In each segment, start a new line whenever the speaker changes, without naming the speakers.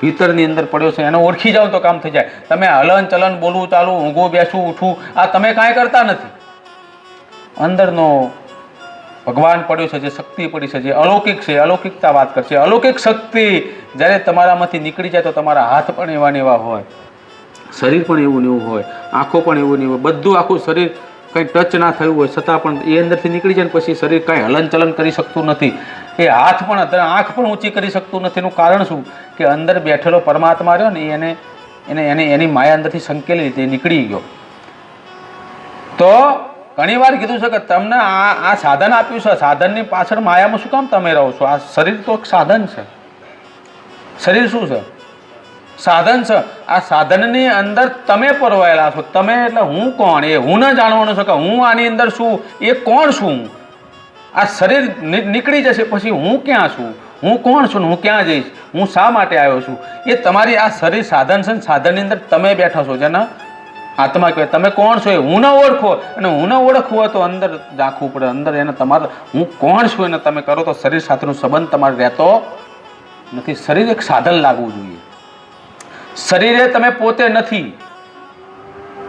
ભીતરની અંદર પડ્યો છે, એને ઓળખી જાઓ તો કામ થઈ જાય. તમે હલન ચલન બોલવું ચાલુ, ઊંઘું, બેસવું, ઉઠવું, આ તમે કાંઈ કરતા નથી. અંદરનો ભગવાન પડ્યો છે, જે શક્તિ પડી છે, જે અલૌકિક છે, અલૌકિકતા વાત કરશે. અલૌકિક શક્તિ જ્યારે તમારામાંથી નીકળી જાય તો તમારા હાથ પણ એવા ને એવા હોય, શરીર પણ એવું ને એવું હોય, આંખો પણ એવું ને એવું બધું આખું શરીર કંઈ ટચ ના થયું હોય, છતાં પણ એ અંદરથી નીકળી જાય ને પછી શરીર કાંઈ હલનચલન કરી શકતું નથી. એ હાથ પણ અત્યારે આંખ પણ ઊંચી કરી શકતું નથી. એનું કારણ શું? કે અંદર બેઠેલો પરમાત્મા રહ્યો ને એને એને એને, એની માયા અંદરથી સંકેલી તે નીકળી ગયો. તો ઘણી વાર કીધું છે કે તમને આ આ સાધન આપ્યું છે. સાધનની પાછળ માયામાં શું કામ તમે રહો છો? આ શરીર તો એક સાધન છે. શરીર શું છે? સાધન છે. આ સાધનની અંદર તમે પરવાયેલા છો. તમે એટલે હું કોણ? એ હું ન જાણવાનું છે કે હું આની અંદર શું? એ કોણ છું આ શરીર નીકળી જશે, પછી હું ક્યાં છું? હું કોણ છું હું ક્યાં જઈશ? હું શા માટે આવ્યો છું? એ તમારી આ શરીર સાધન છે સાધનની અંદર તમે બેઠા છો, જેના આત્મા કહેવાય. તમે કોણ છો એ હું ન ઓળખો, અને હું ન ઓળખવું હોય તો અંદર રાખવું પડે, અંદર એને તમારે, હું કોણ છું એને તમે કરો તો શરીર સાથેનો સંબંધ તમારે રહેતો નથી. શરીર એક સાધન લાગવું જોઈએ. શરીરે તમે પોતે નથી.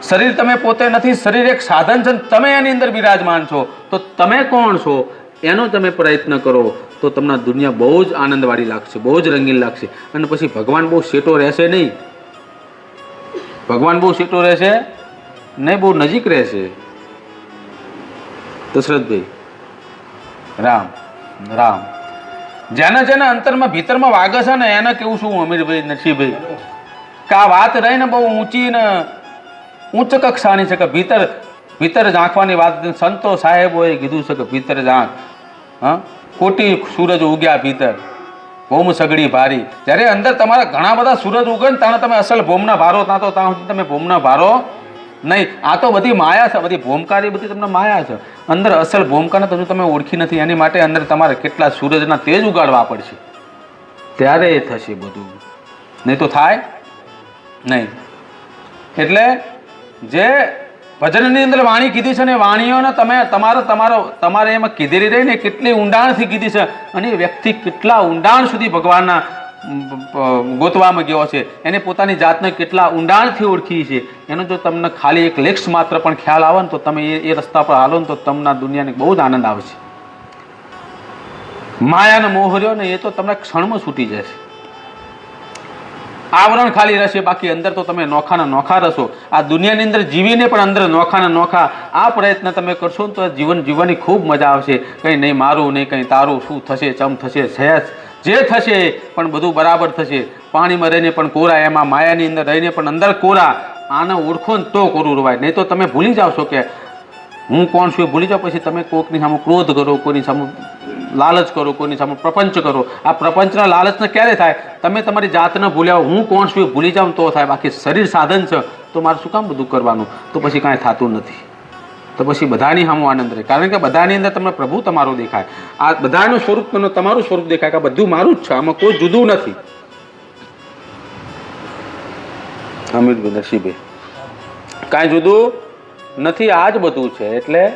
શરીર તમે પોતે નથી, શરીર એક સાધન છે તમે એની અંદર બિરાજમાન છો. તો તમે કોણ છો? એનો તમે પ્રયત્ન કરો તો તમને દુનિયા બહુ જ આનંદવાળી લાગશે, બહુ જ રંગીન લાગશે. અને પછી ભગવાન બહુ શેટો રહેશે નહીં. ભગવાન બહુ શેટો રહેશે નહીં બહુ નજીક રહેશે. દશરથભાઈ, રામ રામ. જેના જેના અંતરમાં ભીતરમાં વાગે છે ને એને કેવું શું અમીરભાઈ, નરસિંહભાઈ? કે આ વાત રહીને બહુ ઊંચી ને ઉચ્ચ કક્ષાની છે કે ભીતર ભીતર ઝાંખવાની વાત, સંતો સાહેબોએ કીધું છે કે ભીતર ઝાંખ. હા? કોટી સૂરજ ઉગ્યા ભીતર. ભોમ સગડી ભારી. જ્યારે અંદર તમારા ઘણા બધા સૂરજ ઉગે ને ત્યાં તમે અસલ ભોમના ભારો ત્યાં તો ત્યાં સુધી તમે ભોમના ભારો નહીં. આ તો બધી માયા છે, બધી ભોમકારી બધી તમને માયા છે. અંદર અસલ ભોમકાને તો તમે ઓળખી નથી. એની માટે અંદર તમારે કેટલા સૂરજના તેજ ઉગાડવા પડશે. ત્યારે એ થશે બધું. નહીં તો થાય નહીં. એટલે જે ભજનની અંદર વાણી કીધી છે ને વાણીઓને તમે તમારો તમારો તમારે એમાં કીધેલી રહીને કેટલી ઊંડાણથી કીધી છે અને વ્યક્તિ કેટલા ઊંડાણ સુધી ભગવાનના ગોતવામાં ગયો છે. એને પોતાની જાતને કેટલા ઊંડાણથી ઓળખી છે. એનો જો તમને ખાલી એક લેક્સ માત્ર પણ ખ્યાલ આવે ને તો તમે એ એ રસ્તા પર હાલો ને તો તમને દુનિયાને બહુ જ આનંદ આવશે. માયાનો મોહ રહ્યો ને એ તો તમને ક્ષણમાં છૂટી જશે. આવરણ ખાલી રહેશે, બાકી અંદર તો તમે નોખાના નોખા રહેશો. આ દુનિયાની અંદર જીવીને પણ અંદર નોખાના નોખા આ પ્રયત્ન તમે કરશો ને તો જીવન જીવવાની ખૂબ મજા આવશે. કંઈ નહીં મારું, નહીં કંઈ તારું, શું થશે, ચમ થશે સહેજ જે થશે પણ બધું બરાબર થશે. પાણીમાં રહીને પણ કોરા, એમાં માયાની અંદર રહીને પણ અંદર કોરા. આને ઓળખો ને તો કોરું રવાય. નહીં તો તમે ભૂલી છો કે હું કોણ છું એ ભૂલી જાઓ પછી તમે કોકની સામે ક્રોધ કરો કોઈની સામે લાલચ કરો, કોઈની સામે પ્રપંચ કરો. આ પ્રપંચના લાલચને ક્યારે થાય? તમે તમારી જાતને ભૂલ્યા હું કોણ છું ભૂલી જાઉં તો થાય. બાકી શરીર સાધન છે, તો મારે શું કામ બધું કરવાનું? તો પછી કાંઈ થતું નથી. તો પછી બધાની સામું આનંદ રહે. કારણ કે બધાની અંદર તમને પ્રભુ તમારું દેખાય. આ બધાનું સ્વરૂપ તમારું સ્વરૂપ દેખાય કે બધું મારું જ છે. આમાં કોઈ જુદું નથી. અમિતભાઈ નરસિંહભાઈ કાંઈ જુદું નથી, આ જ બધું છે. એટલે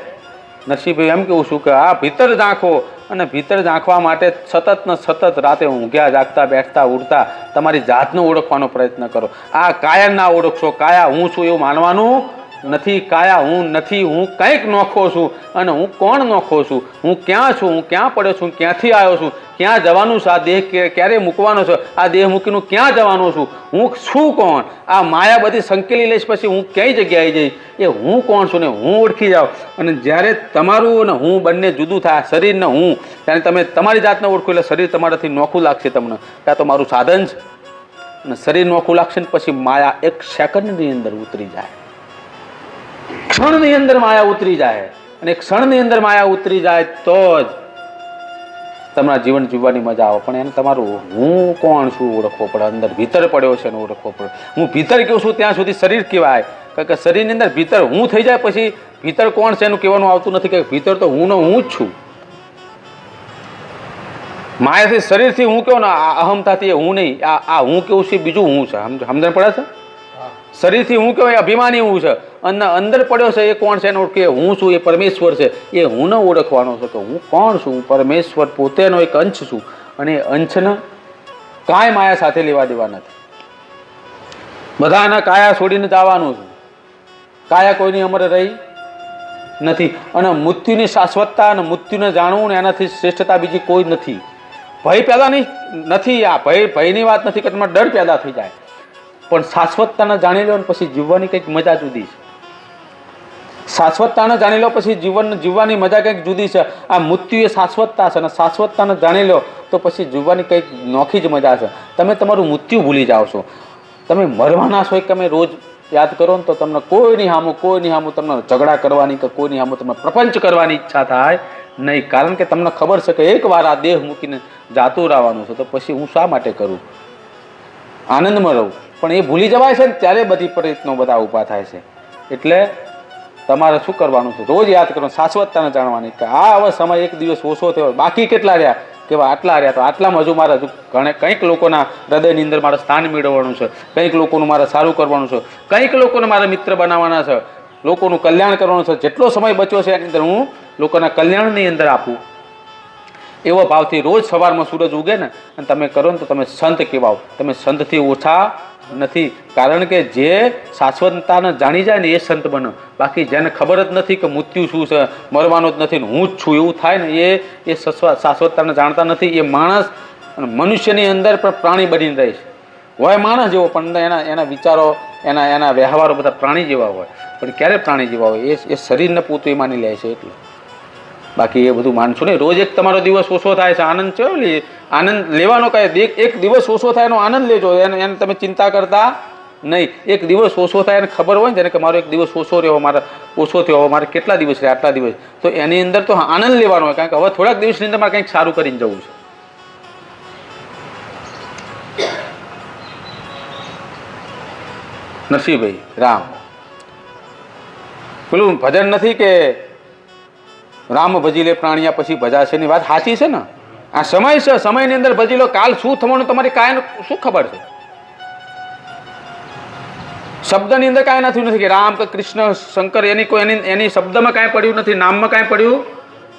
નરસિંહભાઈ એમ કેવું છું કે આ ભીતર ઝાંખો અને ભીતર ઝાંખવા માટે સતત ને સતત રાતે ઊંઘ્યા, જાગતા, બેઠતા, ઉડતા, તમારી જાતને ઓળખવાનો પ્રયત્ન કરો. આ કાયા ના ઓળખશો, કાયા હું છું એવું માનવાનું નથી કાયા, હું નથી, હું કંઈક નોખો છું. અને હું કોણ નોખો છું? હું ક્યાં છું? હું ક્યાં પડ્યો છું? ક્યાંથી આવ્યો છું? ક્યાં જવાનું છે? આ દેહ ક્યારે મૂકવાનો છે? આ દેહ મૂકીને ક્યાં જવાનો છું? હું છું કોણ? આ માયા બધી સંકેલી લઈશ, પછી હું કઈ જગ્યાએ જઈશ એ હું કોણ છું ને હું ઓળખી જાઉં? અને જ્યારે તમારું અને હું બંને જુદું થાય શરીરને હું, ત્યારે તમે તમારી જાતને ઓળખો, એટલે શરીર તમારાથી નોખું લાગશે તમને. કે તો મારું સાધન છે. અને શરીર નોખું લાગશે ને પછી માયા એક સેકન્ડની અંદર ઉતરી જાય. ક્ષણની અંદર માયા ઉતરી જાય અને ક્ષણની અંદર માયા ઉતરી જાય તો જ તમારા જીવન જીવવાની મજા આવે. પણ એને તમારું હું કોણ છું ઓળખવો પડે? અંદર ભીતર પડ્યો છે એને ઓળખવો પડે. હું ભીતર કેવું છું ત્યાં સુધી શરીર કહેવાય. કારણ કે શરીરની અંદર ભીતર હું થઈ જાય પછી ભીતર કોણ છે એનું કહેવાનું આવતું નથી કે ભીતર તો હું હું જ છું. માયાથી શરીરથી હું કેવો ને આ અહમતાથી હું નહીં. આ આ હું કેવું છે? બીજું હું છે. સમજ- સમજણ પડે છે? શરીરથી હું કહેવાય અભિમાની હું છે. અને અંદર પડ્યો છે એ કોણ છે એને ઓળખે હું છું, એ પરમેશ્વર છે. એ હું ન ઓળખવાનો છે કે હું કોણ છું? પરમેશ્વર પોતેનો એક અંશ છું. અને એ અંશને કાંઈ માયા સાથે લેવા દેવા નથી. બધાને કાયા છોડીને જવાનું છે. કાયા કોઈની અમર રહી નથી. અને મૃત્યુની શાશ્વતતા અને મૃત્યુને જાણવું ને એનાથી શ્રેષ્ઠતા બીજી કોઈ નથી. ભય પેદા નહીં, નથી આ. ભય, ભયની વાત નથી કે તમારે ડર પેદા થઈ જાય. પણ શાશ્વતતાને જાણી લો ને પછી જીવવાની કંઈક મજા જુદી છે. શાશ્વતતાને જાણી લો, પછી જીવન જીવવાની મજા કંઈક જુદી છે. આ મૃત્યુ એ શાશ્વતતા છે અને શાશ્વતતાને જાણી લો તો પછી જીવવાની કંઈક નોખી જ મજા છે. તમે તમારું મૃત્યુ ભૂલી જાઓ છો. તમે મરવાના છો તમે રોજ યાદ કરો ને તો તમને કોઈની સામું કોઈની સામું તમને ઝઘડા કરવાની કે કોઈની સામું તમને પ્રપંચ કરવાની ઈચ્છા થાય નહીં. કારણ કે તમને ખબર છે કે એકવાર આ દેહ મૂકીને જાતું રહેવાનું છે. તો પછી હું શા માટે કરું? આનંદમાં રહું. પણ એ ભૂલી જવાય છે ને ત્યારે બધી પ્રયત્નો બધા ઊભા થાય છે. એટલે તમારે શું કરવાનું છે? રોજ યાદ કરવાનું શાશ્વતતાને જાણવાની કે આ હવે સમય એક દિવસ ઓછો થયો, બાકી કેટલા રહ્યા? કેવા આટલા રહ્યા તો આટલામાં હજુ મારે હજુ ઘણે કંઈક લોકોના હૃદયની અંદર મારે સ્થાન મેળવવાનું છે, કંઈક લોકોનું મારે સારું કરવાનું છે, કંઈક લોકોને મારે મિત્ર બનાવવાના છે, લોકોનું કલ્યાણ કરવાનું છે. જેટલો સમય બચ્યો છે એની અંદર હું લોકોના કલ્યાણની અંદર આપું. એવો ભાવથી રોજ સવારમાં સૂરજ ઉગે ને અને તમે કરો ને તો તમે સંત કહેવાઓ. તમે સંતથી ઓછા નથી. કારણ કે જે શાશ્વતતાને જાણી જાય ને એ સંત બનો. બાકી જેને ખબર જ નથી કે મૃત્યુ શું છે, મરવાનો જ નથી ને હું જ છું એવું થાય ને એ એ શાશ્વતતાને જાણતા નથી. એ માણસ અને મનુષ્યની અંદર પણ પ્રાણી બનીને રહે છે. હોય માણસ જેવો, પણ એના એના વિચારો, એના એના વ્યવહારો બધા પ્રાણી જેવા હોય. પણ ક્યારે પ્રાણી જેવા હોય? એ એ શરીરને પૂતું એ માની લે છે એટલે. બાકી એ બધું માનશું નહીં. રોજ એક તમારો દિવસ ઓછો થાય છે. આનંદ છે આનંદ લેવાનો કાંઈ એક દિવસ ઓછો થાય એનો આનંદ લેજો. એને એને તમે ચિંતા કરતા નહીં. એક દિવસ ઓછો થાય એને ખબર હોય ને કે મારો એક દિવસ ઓછો રહ્યો, મારે ઓછો થયો મારે કેટલા દિવસ રહ્યા આટલા દિવસ? તો એની અંદર તો આનંદ લેવાનો હોય. કારણ કે હવે થોડાક દિવસની અંદર મારે કંઈક સારું કરીને જવું છે. નરસિંહભાઈ, રામ. પેલું ભજન નથી કે રામ ભજી લે પ્રાણિયા પછી ભજાશે ની વાત સાચી છે ને? આ સમય છે, સમયની અંદર ભજી લો કાલ શું થવાનું તમારી કાંઈ શું ખબર છે? શબ્દની અંદર કાંઈ નથી નથી કે રામ કે કૃષ્ણ, શંકર, એની કોઈ, એની એની શબ્દમાં કાંઈ પડ્યું નથી, નામમાં કાંઈ પડ્યું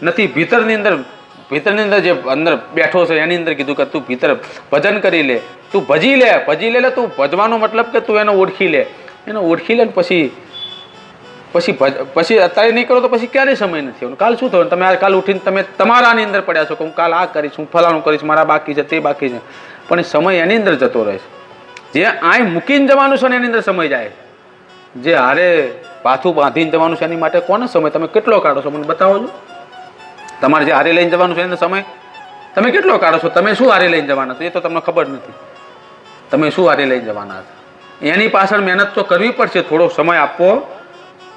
નથી. ભીતરની અંદર ભીતરની અંદર જે અંદર બેઠો છે, એની અંદર કીધું કે તું ભીતર ભજન કરી લે. તું ભજી લે ભજી લે તું ભજવાનો મતલબ કે તું એને ઓળખી લે. એને ઓળખી લે ને પછી પછી પછી અત્યારે નહીં કરો તો પછી ક્યારેય સમય નથી આવવાનો? કાલ શું થવાનું તમે આ કાલ ઉઠીને તમે તમારાની અંદર પડ્યા છો કે હું કાલ આ કરીશ, હું ફલાણું કરીશ, મારા બાકી છે, તે બાકી છે. પણ સમય એની અંદર જતો રહે છે. જે આય મૂકીને જવાનું છે ને એની અંદર સમય જાય. જે હારે પાથું બાંધીને જવાનું છે એની માટે કોનો સમય? તમે કેટલો કાઢો છો? મને બતાવો છો. તમારે જે હારે લઈને જવાનું છે એનો સમય? તમે કેટલો કાઢો છો? તમે શું હારે લઈને જવાના છો? એ તો તમને ખબર નથી. તમે શું હારે લઈને જવાના છો? એની પાછળ મહેનત તો કરવી પડશે. થોડો સમય આપવો.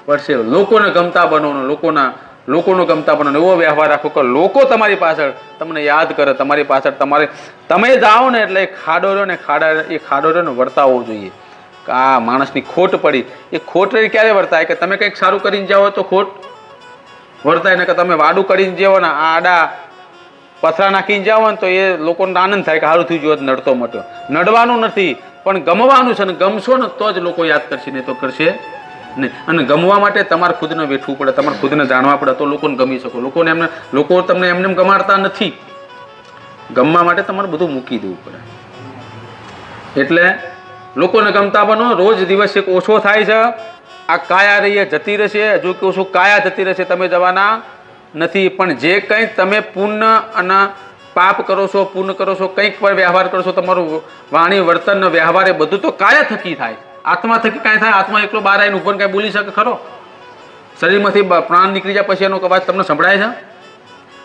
પડશે. લોકોને ગમતા બનવાનો લોકોના, લોકોનો ગમતા બનવાનો એવો વ્યવહાર રાખો કે લોકો તમારી પાછળ તમને યાદ કરે, તમારી પાછળ તમારે, તમે જાઓ ને એટલે એ ખાડો રહ્યો ને ખાડા, એ ખાડો રહ્યો ને વર્તાવવો જોઈએ. કે આ માણસની ખોટ પડી. એ ખોટ ક્યારે વર્તાય? કે તમે કંઈક સારું કરીને જાઓ તો ખોટ વર્તાય ને કે તમે વાડું કરીને જાઓ ને આડા પથરા નાખીને જાઓ ને તો એ લોકોને આનંદ થાય કે સારું થયું જો નડતો મટ્યો નડવાનું નથી, પણ ગમવાનું છે ને ગમશો ને તો જ લોકો યાદ કરશે, નહીં તો કરશે નહીં અને ગમવા માટે તમારે ખુદને વેઠવું પડે, તમારે ખુદને જાણવા પડે, તો લોકોને ગમી શકો. લોકોને એમને, લોકો તમને એમને ગમાડતા નથી. ગમવા માટે તમારે બધું મૂકી દેવું પડે. એટલે લોકોને ગમતા બનો, રોજ દિવસ એક ઓછો થાય છે. આ કાયા રહીએ જતી રહેશે, હજુ કહું છું કાયા જતી રહેશે, તમે જવાના નથી. પણ જે કંઈ તમે પુણ્ય અને પાપ કરો છો, પુણ્ય કરો છો, કંઈક પણ વ્યવહાર કરો છો, તમારું વાણી વર્તનના વ્યવહાર એ બધું તો કાયા થકી થાય. આત્મા થકી કાંઈ થાય? આત્મા એકલો બહાર આવીને ઉપર કાંઈ બોલી શકે ખરો? શરીરમાંથી પ્રાણ નીકળી જાય પછી એનો અવાજ તમને સંભળાય છે?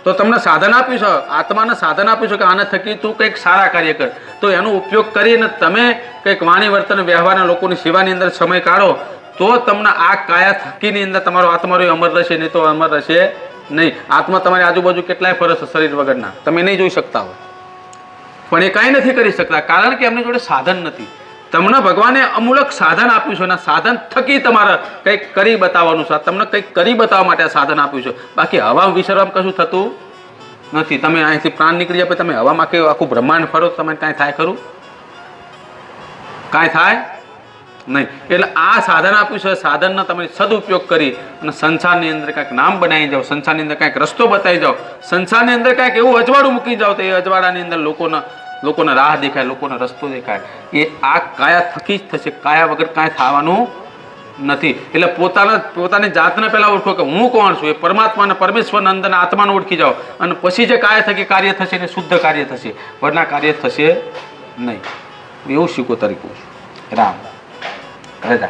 તો તમને સાધન આપ્યું છે? આત્માને સાધન આપ્યું છે કે આના થકી તું કંઈક સારા કાર્ય કર. તો એનો ઉપયોગ કરીને તમે કંઈક વાણી, વર્તન વ્યવહારના લોકોની સેવાની અંદર સમય કાઢો, તો તમને આ કાયા થકીની અંદર તમારો આત્મા રહ્યો, અમર રહેશે, નહીં તો અમર રહેશે નહીં. આત્મા તમારી આજુબાજુ કેટલાય ફરસ શરીર વગરના? તમે નહીં જોઈ શકતા હો પણ એ કાંઈ નથી કરી શકતા, કારણ કે એમની જોડે સાધન નથી. તમને ભગવાને અમૂલક સાધન આપ્યું છે અને સાધન થકી તમારે કંઈક કરી બતાવવાનું છે. તમને કંઈક કરી બતાવવા માટે સાધન આપ્યું છે. બાકી હવા વિસરવામાં કશું થતું નથી. તમે અહીંથી પ્રાણ નીકળી જાય તમે હવામાં કે આખું બ્રહ્માંડ ફરો તમે કાંઈ થાય ખરું? કાંઈ થાય નહીં. એટલે આ સાધન આપ્યું છે. સાધનનો તમે સદુપયોગ કરી અને સંસારની અંદર કાંઈક નામ બનાવી જાઓ. સંસારની અંદર કાંઈક રસ્તો બતાવી જાઓ. સંસારની અંદર કાંઈક એવું અજવાળું મૂકી જાઓ તો એ અજવાળાની અંદર લોકોને લોકોને રાહ દેખાય, લોકોને રસ્તો દેખાય. એ આ કાયા થકી જ થશે, કાયા વગર કાંઈ થવાનું નથી. એટલે પોતાના, પોતાની જાતને પહેલા ઓળખો કે હું કોણ છું? એ પરમાત્માને પરમેશ્વર અંદર આત્માને ઓળખી જાઓ. અને પછી જે કાયા થકી કાર્ય થશે, એને શુદ્ધ કાર્ય થશે. વરના કાર્ય થશે નહીં. એવું શીખો તરીકે રામ. રજા.